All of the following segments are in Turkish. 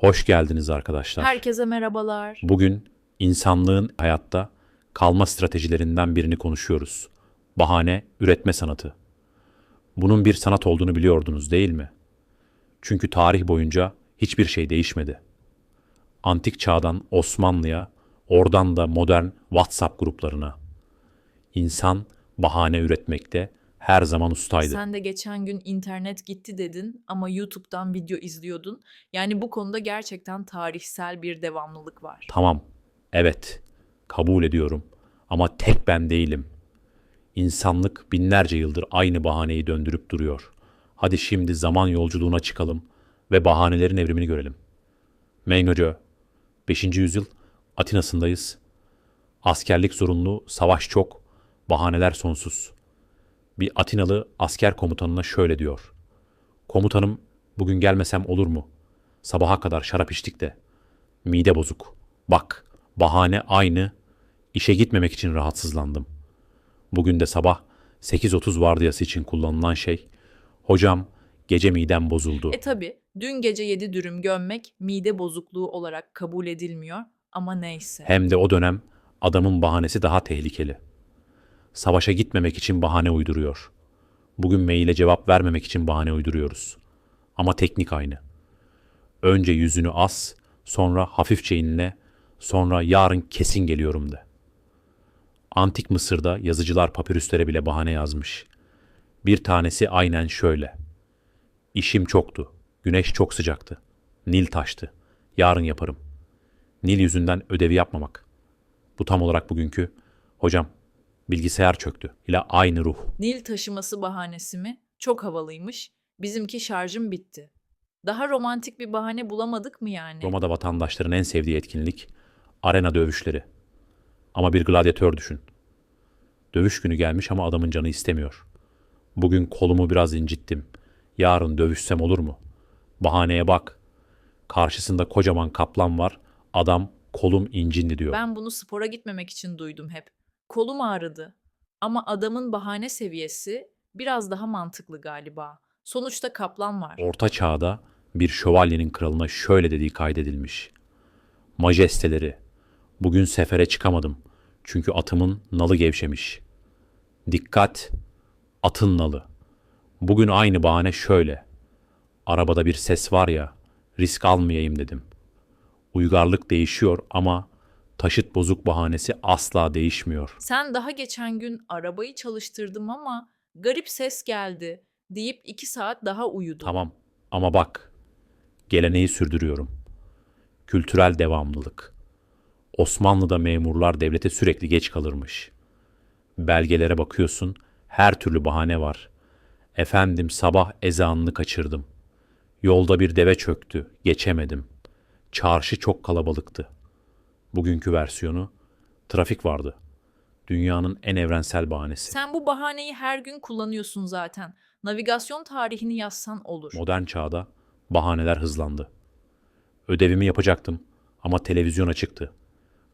Hoş geldiniz arkadaşlar. Herkese merhabalar. Bugün insanlığın hayatta kalma stratejilerinden birini konuşuyoruz. Bahane üretme sanatı. Bunun bir sanat olduğunu biliyordunuz değil mi? Çünkü tarih boyunca hiçbir şey değişmedi. Antik çağdan Osmanlı'ya, oradan da modern WhatsApp gruplarına. İnsan bahane üretmekte her zaman ustaydı. Sen de geçen gün internet gitti dedin ama YouTube'dan video izliyordun. Yani bu konuda gerçekten tarihsel bir devamlılık var. Tamam, evet, kabul ediyorum ama tek ben değilim. İnsanlık binlerce yıldır aynı bahaneyi döndürüp duruyor. Hadi şimdi zaman yolculuğuna çıkalım ve bahanelerin evrimini görelim. Hoca, 5. yüzyıl Atina'sındayız. Askerlik zorunlu, savaş çok, bahaneler sonsuz. Bir Atinalı asker komutanına şöyle diyor. Komutanım, bugün gelmesem olur mu? Sabaha kadar şarap içtik de. Mide bozuk. Bak, bahane aynı. İşe gitmemek için rahatsızlandım. Bugün de sabah 8.30 vardiyası için kullanılan şey. Hocam, gece midem bozuldu. E tabi dün gece yedi dürüm gömmek mide bozukluğu olarak kabul edilmiyor ama neyse. Hem de o dönem adamın bahanesi daha tehlikeli. Savaşa gitmemek için bahane uyduruyor. Bugün maile cevap vermemek için bahane uyduruyoruz. Ama teknik aynı. Önce yüzünü as, sonra hafifçe inle, sonra yarın kesin geliyorum de. Antik Mısır'da yazıcılar papirüslere bile bahane yazmış. Bir tanesi aynen şöyle. İşim çoktu. Güneş çok sıcaktı. Nil taştı. Yarın yaparım. Nil yüzünden ödevi yapmamak. Bu tam olarak bugünkü hocam bilgisayar çöktü ile aynı ruh. Nil taşıması bahanesi mi? Çok havalıymış. Bizimki şarjım bitti. Daha romantik bir bahane bulamadık mı yani? Roma'da vatandaşların en sevdiği etkinlik arena dövüşleri. Ama bir gladyatör düşün. Dövüş günü gelmiş ama adamın canı istemiyor. Bugün kolumu biraz incittim. Yarın dövüşsem olur mu? Bahaneye bak. Karşısında kocaman kaplan var. Adam kolum incindi diyor. Ben bunu spora gitmemek için duydum hep. Kolum ağrıdı. Ama adamın bahane seviyesi biraz daha mantıklı galiba. Sonuçta kaplan var. Orta çağda bir şövalyenin kralına şöyle dediği kaydedilmiş. Majesteleri, bugün sefere çıkamadım çünkü atımın nalı gevşemiş. Dikkat, atın nalı. Bugün aynı bahane şöyle. Arabada bir ses var ya, risk almayayım dedim. Uygarlık değişiyor ama taşıt bozuk bahanesi asla değişmiyor. Sen daha geçen gün arabayı çalıştırdım ama garip ses geldi deyip iki saat daha uyudun. Tamam ama bak, geleneği sürdürüyorum. Kültürel devamlılık. Osmanlı'da memurlar devlete sürekli geç kalırmış. Belgelere bakıyorsun, her türlü bahane var. Efendim sabah ezanını kaçırdım. Yolda bir deve çöktü, geçemedim. Çarşı çok kalabalıktı. Bugünkü versiyonu, trafik vardı. Dünyanın en evrensel bahanesi. Sen bu bahaneyi her gün kullanıyorsun zaten. Navigasyon tarihini yazsan olur. Modern çağda bahaneler hızlandı. Ödevimi yapacaktım ama televizyon açıktı.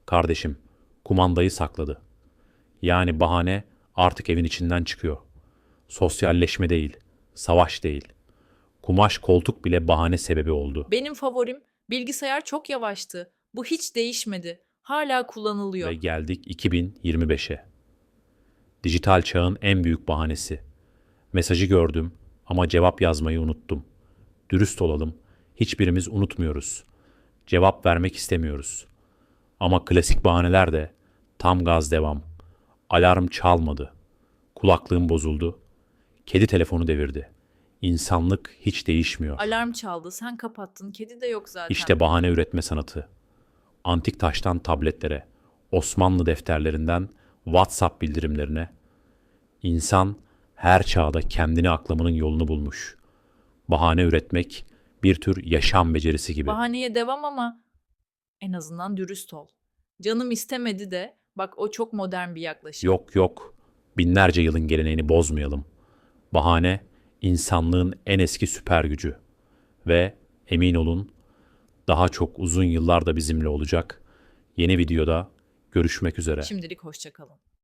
Kardeşim kumandayı sakladı. Yani bahane artık evin içinden çıkıyor. Sosyalleşme değil, savaş değil. Kumaş koltuk bile bahane sebebi oldu. Benim favorim bilgisayar çok yavaştı. Bu hiç değişmedi. Hala kullanılıyor. Ve geldik 2025'e. Dijital çağın en büyük bahanesi. Mesajı gördüm ama cevap yazmayı unuttum. Dürüst olalım, hiçbirimiz unutmuyoruz. Cevap vermek istemiyoruz. Ama klasik bahaneler de tam gaz devam. Alarm çalmadı. Kulaklığım bozuldu. Kedi telefonu devirdi. İnsanlık hiç değişmiyor. Alarm çaldı, sen kapattın. Kedi de yok zaten. İşte bahane üretme sanatı. Antik taştan tabletlere, Osmanlı defterlerinden WhatsApp bildirimlerine. İnsan her çağda kendini aklamanın yolunu bulmuş. Bahane üretmek bir tür yaşam becerisi gibi. Bahaneye devam ama en azından dürüst ol. Canım istemedi de bak o çok modern bir yaklaşım. Yok yok, binlerce yılın geleneğini bozmayalım. Bahane insanlığın en eski süper gücü. Ve emin olun daha çok uzun yıllar da bizimle olacak. Yeni videoda görüşmek üzere. Şimdilik hoşça kalın.